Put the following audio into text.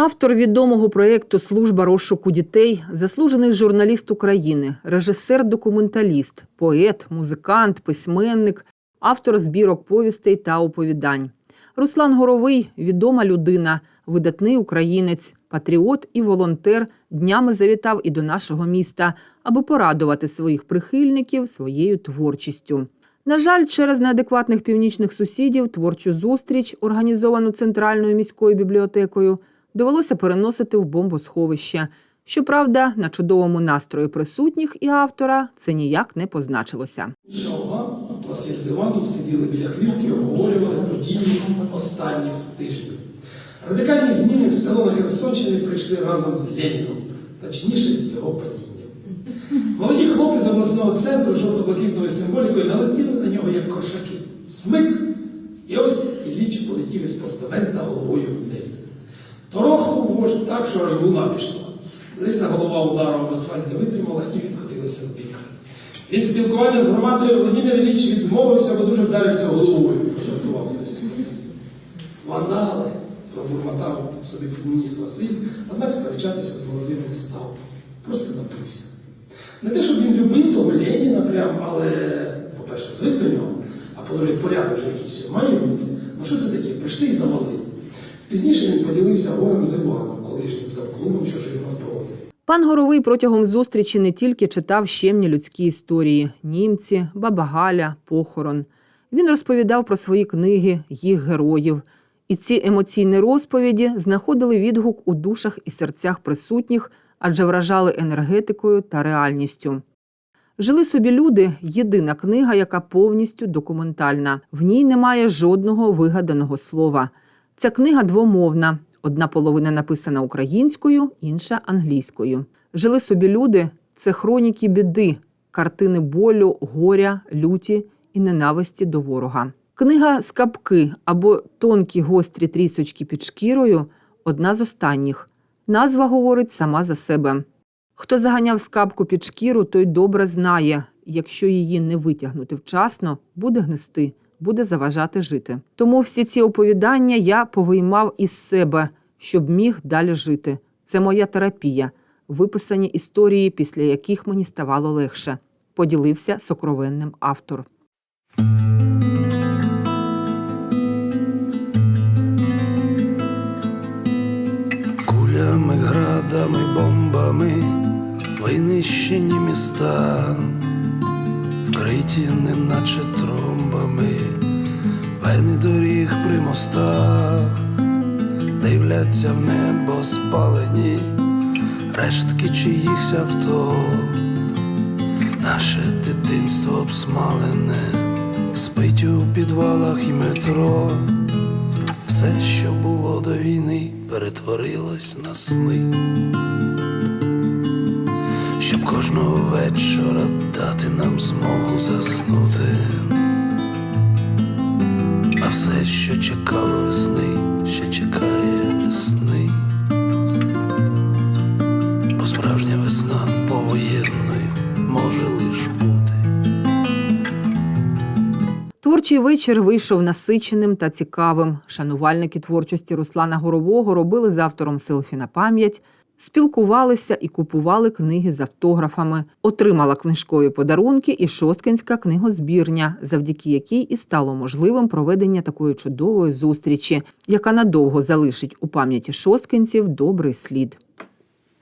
Автор відомого проєкту Служба розшуку дітей, заслужений журналіст України, режисер-документаліст, поет, музикант, письменник, автор збірок повістей та оповідань. Руслан Горовий відома людина, видатний українець, патріот і волонтер. Днями завітав і до нашого міста, аби порадувати своїх прихильників своєю творчістю. На жаль, через неадекватних північних сусідів творчу зустріч, організовану центральною міською бібліотекою, довелося переносити в бомбосховище. Щоправда, на чудовому настрої присутніх і автора це ніяк не позначилося. Шалва, Василь з Іваном сиділи біля хвіртки і обговорювали події останніх тижнів. Радикальні зміни в село на Херсонщині прийшли разом з Леніном, точніше з його падінням. Молоді хлопці з обласного центру жовто-блакитною символікою налетіли на нього як кошаки. Смик, і ось Ілліч полетів із постамента головою вниз. Торохнув вождь так, що аж луна пішла. Лиса голова ударом в асфальт витримала і відкотилася в бік. Від спілкування з громадою Володимир Ілліч відмовився, бо дуже вдарився головою, пожартував хтось із пацанів. Вандали, пробурмотав собі підніс Василь, однак сперечатися з молодим не став. Просто напився. Не те, щоб він любив того Леніна прям, але, по-перше, звик до нього, а по-друге, порядок же якийсь має бути. Ну що це таке? Прийшли і завалили. Пізніше він поділився горем з Іваном, колишнім завклубом, що жив навпроти. Пан Горовий протягом зустрічі не тільки читав щемні людські історії німці, баба Галя, похорон. Він розповідав про свої книги, їх героїв. І ці емоційні розповіді знаходили відгук у душах і серцях присутніх, адже вражали енергетикою та реальністю. Жили собі люди єдина книга, яка повністю документальна. В ній немає жодного вигаданого слова. Ця книга двомовна. Одна половина написана українською, інша англійською. Жили собі люди це хроніки біди, картини болю, горя, люті і ненависті до ворога. Книга Скапки або Тонкі гострі трісочки під шкірою одна з останніх. Назва говорить сама за себе. Хто заганяв скапку під шкіру, той добре знає, якщо її не витягнути вчасно, буде гнисти, буде заважати жити. Тому всі ці оповідання я повиймав із себе, щоб міг далі жити. Це моя терапія, виписані історії, після яких мені ставало легше. Поділився сокровенним автор. Кулями, градами, бомбами винищені міста, вкриті неначе тромбами, мостах, дивляться в небо спалені, рештки чиїхсь авто, наше дитинство обсмалене, спить у підвалах і метро. Все, що було до війни, перетворилось на сни. Щоб кожного вечора дати нам змогу заснути. Що чекало весни, ще чекає весни. Бо справжня весна повоєнною може лиш бути. Творчий вечір вийшов насиченим та цікавим. Шанувальники творчості Руслана Горового робили з автором селфі на пам'ять, спілкувалися і купували книги з автографами. Отримала книжкові подарунки і шосткинська книгозбірня, завдяки якій і стало можливим проведення такої чудової зустрічі, яка надовго залишить у пам'яті шосткинців добрий слід.